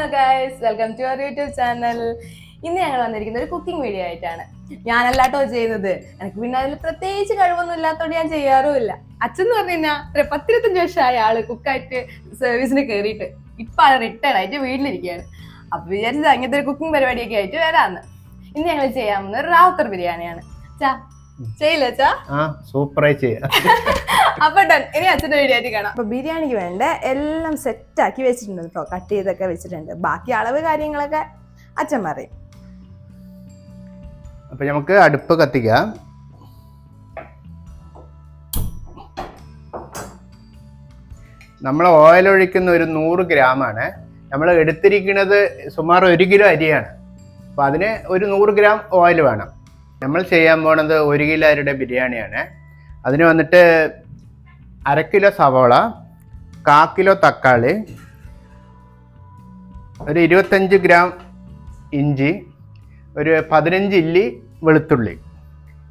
Hello guys welcome to our YouTube channel ഇന്ന് ഞങ്ങൾ വന്നിരിക്കുന്ന ഒരു കുക്കിംഗ് വീഡിയോ ആയിട്ടാണ്. ഞാനല്ലാട്ടോ ചെയ്യുന്നത്. എനിക്ക് പിന്നെ അതിൽ പ്രത്യേകിച്ച് കഴിവൊന്നും ഇല്ലാത്തതുകൊണ്ട് ഞാൻ ചെയ്യാറുമില്ല. അച്ഛൻ എന്ന് പറഞ്ഞു കഴിഞ്ഞാൽ ഒരു പത്തിരുപത്തഞ്ച് വർഷമായ ആൾ കുക്കായിട്ട് സർവീസിന് കയറിയിട്ട് ഇപ്പൊ ആൾ റിട്ടയർഡ് ആയിട്ട് വീട്ടിലിരിക്കുകയാണ്. അപ്പൊ വിചാരിച്ചത് അങ്ങനത്തെ ഒരു കുക്കിംഗ് പരിപാടിയൊക്കെ ആയിട്ട് വരാന്ന്. ഇന്ന് ഞങ്ങൾ ചെയ്യാൻ പോകുന്നത് റാവുത്തർ ബിരിയാണിയാണ്. ചാ ചെയ്യില്ല ചാ സൂപ്പറായി ചെയ്യാം. അപ്പൊ ഡൺ ഇനി അച്ഛന്റെ വീഡിയോ ആയിട്ട് കാണാം. അപ്പൊ ബിരിയാണിക്ക് വേണ്ട എല്ലാം സെറ്റ് ആക്കി വെച്ചിട്ടുണ്ട് കേട്ടോ കട്ട് ചെയ്തൊക്കെ വെച്ചിട്ടുണ്ട്. ബാക്കി അളവ് കാര്യങ്ങളൊക്കെ അച്ഛൻ പറയും. അപ്പൊ നമുക്ക് അടുപ്പ് കത്തിക്കാം. നമ്മൾ ഓയിൽ ഒഴിക്കുന്ന ഒരു നൂറ് ഗ്രാമാണ് നമ്മൾ എടുത്തിരിക്കുന്നത് സുമാർ ഒരു കിലോ അരിയാണ്. അപ്പോൾ അതിന് ഒരു നൂറ് ഗ്രാം ഓയിൽ വേണം. നമ്മൾ ചെയ്യാൻ പോണത് ഒരു കിലോ അരിയുടെ ബിരിയാണിയാണ്. അതിന് വന്നിട്ട് അര കിലോ സവോള കാ കിലോ തക്കാളി ഒരു ഇരുപത്തഞ്ച് ഗ്രാം ഇഞ്ചി ഒരു പതിനഞ്ച് ഇല്ലി വെളുത്തുള്ളി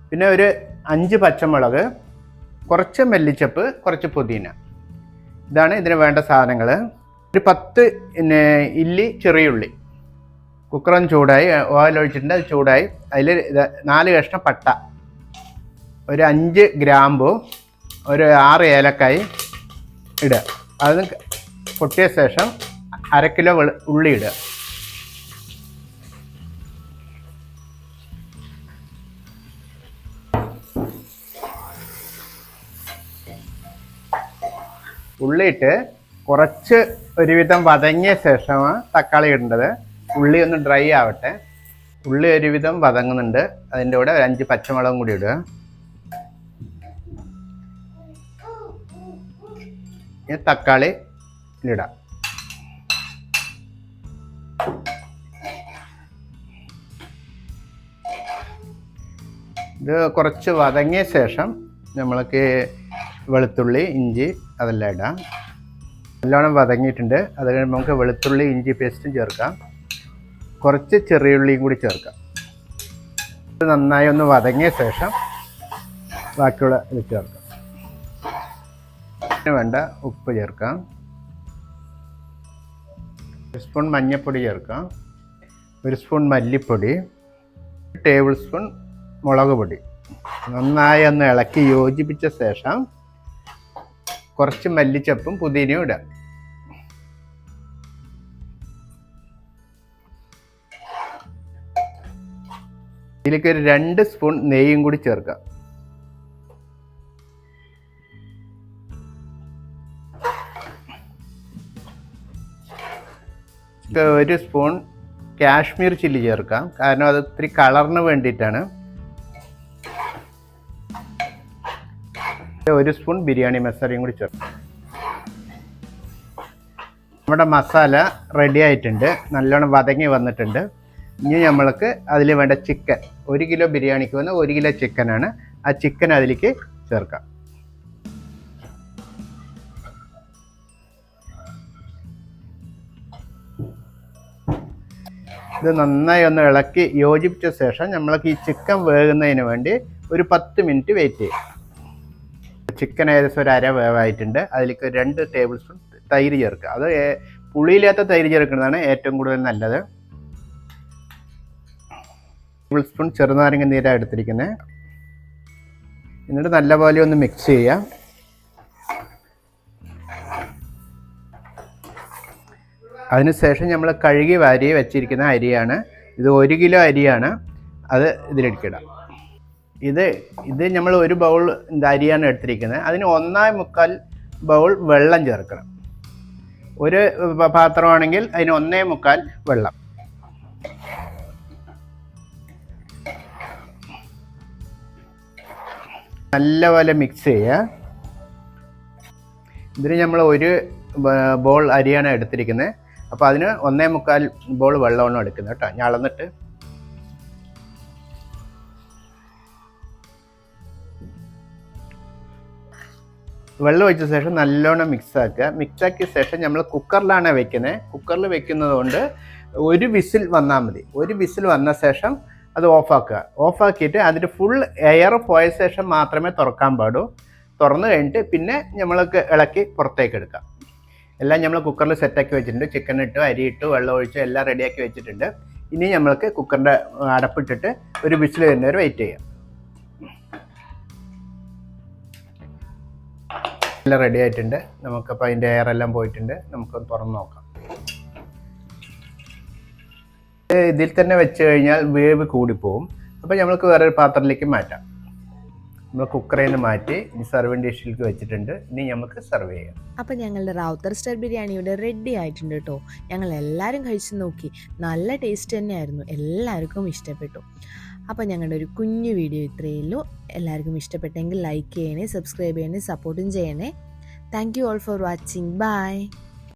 പിന്നെ ഒരു അഞ്ച് പച്ചമുളക് കുറച്ച് മല്ലിച്ചപ്പ് കുറച്ച് പുതിന. ഇതാണ് ഇതിന് വേണ്ട സാധനങ്ങൾ ഒരു പത്ത് പിന്നെ ഇല്ലി ചെറിയുള്ളി കുക്കറും ചൂടായി ഓയിൽ ഒഴിച്ചിട്ടുണ്ട് അത് ചൂടായി. അതിൽ നാല് കഷ്ണം പട്ട. ഒരു അഞ്ച് ഗ്രാമ്പു ഒരു ആറ് ഏലക്കായി ഇടുക. അത് പൊട്ടിയ ശേഷം അര കിലോ ഉള്ളി ഇടുക. ഉള്ളിയിട്ട് കുറച്ച് ഒരുവിധം വതങ്ങിയ ശേഷമാണ് തക്കാളി ഇടേണ്ടത്. ഉള്ളി ഒന്ന് ഡ്രൈ ആവട്ടെ. ഉള്ളി ഒരുവിധം വതങ്ങുന്നുണ്ട്. അതിന്റെ കൂടെ ഒരു അഞ്ച് പച്ചമുളകും കൂടി ഇടുക. ഇനി തക്കാളി ഇടാം. ഇത് കുറച്ച് വതങ്ങിയ ശേഷം നമ്മൾക്ക് വെളുത്തുള്ളി ഇഞ്ചി അതെല്ലാം ഇടാം. നല്ലോണം വതങ്ങിയിട്ടുണ്ട്. അത് കഴിയുമ്പോൾ നമുക്ക് വെളുത്തുള്ളി ഇഞ്ചി പേസ്റ്റും ചേർക്കാം. കുറച്ച് ചെറിയുള്ളിയും കൂടി ചേർക്കാം. ഇത് നന്നായി ഒന്ന് വതങ്ങിയ ശേഷം ബാക്കിയുള്ള ഇത് ചേർക്കാം. വേണ്ട ഉപ്പ് ചേർക്കാം. ഒരു സ്പൂൺ മഞ്ഞൾപ്പൊടി ചേർക്കാം. ഒരു സ്പൂൺ മല്ലിപ്പൊടി ടേബിൾ സ്പൂൺ മുളക് പൊടി. നന്നായി ഒന്ന് ഇളക്കി യോജിപ്പിച്ച ശേഷം കുറച്ച് മല്ലിച്ചപ്പും പുതിനയും ഇടാം. ഇതിലേക്ക് ഒരു രണ്ട് സ്പൂൺ നെയ്യും കൂടി ചേർക്കാം. ഒരു സ്പൂൺ കാശ്മീർ ചില്ലി ചേർക്കാം. കാരണം അത് ഇത്തിരി കളറിന് വേണ്ടിയിട്ടാണ്. ഒരു സ്പൂൺ ബിരിയാണി മസാലയും കൂടി ചേർക്കാം. നമ്മുടെ മസാല റെഡി ആയിട്ടുണ്ട്. നല്ലോണം വതങ്ങി വന്നിട്ടുണ്ട്. ഇനി നമ്മൾക്ക് അതിൽ വേണ്ട ചിക്കൻ ഒരു കിലോ ബിരിയാണിക്ക് വന്ന ഒരു കിലോ ചിക്കനാണ് ആ ചിക്കൻ അതിലേക്ക് ചേർക്കാം. ഇത് നന്നായി ഒന്ന് ഇളക്കി യോജിപ്പിച്ച ശേഷം നമ്മൾക്ക് ഈ ചിക്കൻ വേകുന്നതിന് വേണ്ടി ഒരു പത്ത് മിനിറ്റ് വെയിറ്റ് ചെയ്യാം ചിക്കൻ ഏകദേശം ഒരു അര വേവായിട്ടുണ്ട്. അതിലേക്ക് രണ്ട് ടേബിൾ സ്പൂൺ തൈര് ചേർക്കുക. അത് പുളിയില്ലാത്ത തൈര് ചേർക്കുന്നതാണ് ഏറ്റവും കൂടുതൽ നല്ലത്. ടേബിൾ സ്പൂൺ ചെറുനാരങ്ങ നീരാണ് എടുത്തിരിക്കുന്നത്. എന്നിട്ട് നല്ലപോലെ ഒന്ന് മിക്സ് ചെയ്യാം അതിനുശേഷം നമ്മൾ കഴുകി വാരി വെച്ചിരിക്കുന്ന അരിയാണ്. ഇത് ഒരു കിലോ അരിയാണ്. അത് ഇതിലെടുക്കിടാം ഇത് ഇത് നമ്മൾ ഒരു ബൗൾ അരിയാണ് എടുത്തിരിക്കുന്നത്. അതിന് ഒന്നാം മുക്കാൽ ബൗൾ വെള്ളം ചേർക്കണം. ഒരു പാത്രമാണെങ്കിൽ അതിന് ഒന്നേ മുക്കാൽ വെള്ളം. നല്ലപോലെ മിക്സ് ചെയ്യുക. ഇതിന് നമ്മൾ ഒരു ബോൾ അരിയാണ് എടുത്തിരിക്കുന്നത്. അപ്പോൾ അതിന് ഒന്നേ മുക്കാൽ ബോൾ വെള്ളമാണ് എടുക്കുന്നത് കേട്ടോ. ഞാൻ അളന്നിട്ട്. വെള്ളം ഒഴിച്ച ശേഷം നല്ലോണം മിക്സ് ആക്കുക. മിക്സ് ആക്കിയ ശേഷം നമ്മൾ കുക്കറിലാണ് വെക്കുന്നത് കുക്കറിൽ വെക്കുന്നത് കൊണ്ട് ഒരു വിസിൽ വന്നാൽ മതി. ഒരു വിസിൽ വന്ന ശേഷം അത് ഓഫാക്കുക ഓഫാക്കിയിട്ട് അതിന്റെ ഫുൾ എയർ പോയ ശേഷം മാത്രമേ തുറക്കാൻ പാടൂ. തുറന്നു കഴിഞ്ഞിട്ട് പിന്നെ നമ്മൾക്ക് ഇളക്കി പുറത്തേക്ക് എടുക്കാം. എല്ലാം നമ്മൾ കുക്കറിൽ സെറ്റാക്കി വെച്ചിട്ടുണ്ട്. ചിക്കൻ ഇട്ട് അരി ഇട്ട് വെള്ളം ഒഴിച്ച് എല്ലാം റെഡിയാക്കി വെച്ചിട്ടുണ്ട്. ഇനി നമ്മൾക്ക് കുക്കറിന്റെ അടപ്പിട്ടിട്ട് ഒരു വിസിൽ വരുന്നവർ വെയിറ്റ് ചെയ്യാം. എല്ലാം റെഡി ആയിട്ടുണ്ട്. നമുക്കപ്പോൾ അതിന്റെ എയർ എല്ലാം പോയിട്ടുണ്ട്. നമുക്ക് തുറന്ന് നോക്കാം. ഇത് ഇതിൽ തന്നെ വെച്ച് കഴിഞ്ഞാൽ വേവ് കൂടിപ്പോവും. അപ്പോൾ നമ്മൾക്ക് വേറൊരു പാത്രത്തിലേക്ക് മാറ്റാം. നമ്മൾ കുക്കറിൽ നിന്ന് മാറ്റി ഇനി സർവിങ് ഡിഷിലേക്ക് വെച്ചിട്ടുണ്ട്. ഇനി നമുക്ക് സെർവ് ചെയ്യാം. അപ്പം ഞങ്ങളുടെ റാവുത്തർ സ്റ്റർ ബിരിയാണി ഇവിടെ റെഡി ആയിട്ടുണ്ട് കേട്ടോ. ഞങ്ങൾ എല്ലാവരും കഴിച്ചു നോക്കി. നല്ല ടേസ്റ്റ് തന്നെയായിരുന്നു. എല്ലാവർക്കും ഇഷ്ടപ്പെട്ടു. അപ്പോൾ ഞങ്ങളുടെ ഒരു കുഞ്ഞു വീഡിയോ ഇത്രയേ ഉള്ളൂ. എല്ലാവർക്കും ഇഷ്ടപ്പെട്ടെങ്കിൽ ലൈക്ക് ചെയ്യണേ സബ്സ്ക്രൈബ് ചെയ്യണേ സപ്പോർട്ടും ചെയ്യണേ. Thank you all for watching bye